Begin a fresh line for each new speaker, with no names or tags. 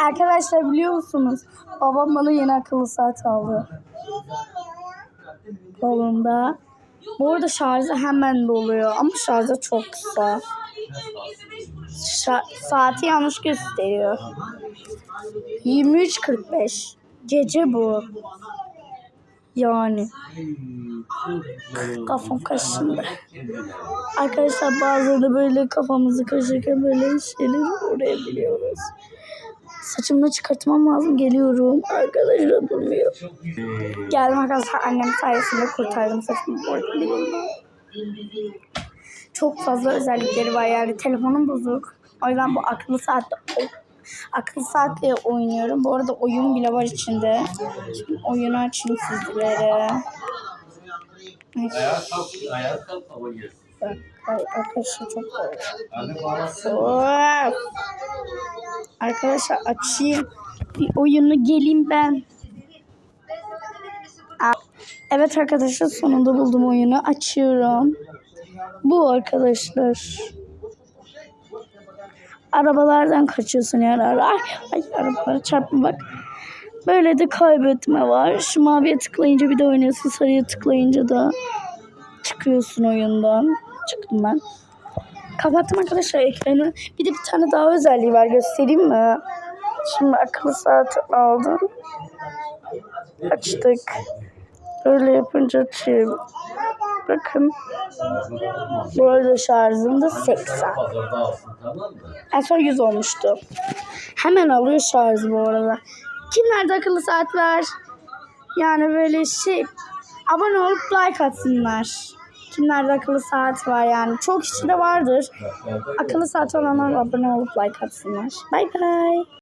Arkadaşlar biliyor musunuz? Babam bana yeni akıllı saat aldı. Kolunda. Bu arada şarjı hemen doluyor ama şarjı çok kısa. Şa- saati yanlış gösteriyor. 23.45. Gece bu. Yani. Kafam kaşındı. Arkadaşlar bazen de böyle kafamızı kaşırken böyle şeyleri uğrayabiliyoruz. Saçımı da çıkartmam lazım. Geliyorum. Arkadaşlar durmuyor. Geldim arkadaşlar. Annem sayesinde kurtardım saçımı. Çok fazla özellikleri var yani. Telefonum bozuk. O yüzden bu akıllı saatte akıllı saatle oynuyorum. Bu arada oyun bile var içinde. Şimdi oyunu açayım sizlere.
Ayağa kalk, ayağa kalk hava
Arkadaşlar çok. Of. Arkadaşlar açayım. Bir oyunu geleyim ben. Evet arkadaşlar sonunda buldum oyunu. Açıyorum. Bu arkadaşlar. Arabalardan kaçıyorsun yani. Ay, ay arabalara çarpma bak. Böyle de kaybetme var. Şu maviye tıklayınca bir de oynuyorsun. Sarıya tıklayınca da çıkıyorsun oyundan. Çıktım ben. Kapattım arkadaşlar ekranı. Bir de bir tane daha özelliği var göstereyim mi? Şimdi akıllı saat aldım. Açtık. Böyle yapınca açayım. Bakın. Bu arada şarjım da 80.
Pazarda alsın tamam mı?
En son 100 olmuştu. Hemen alıyor şarjı bu arada. Kimlerde akıllı saat var? Yani böyle şey abone olup like atsınlar. Kimlerde akıllı saat var yani. Çok kişide vardır. Akıllı saat olanlar abone olup like atsınlar. Bay bay.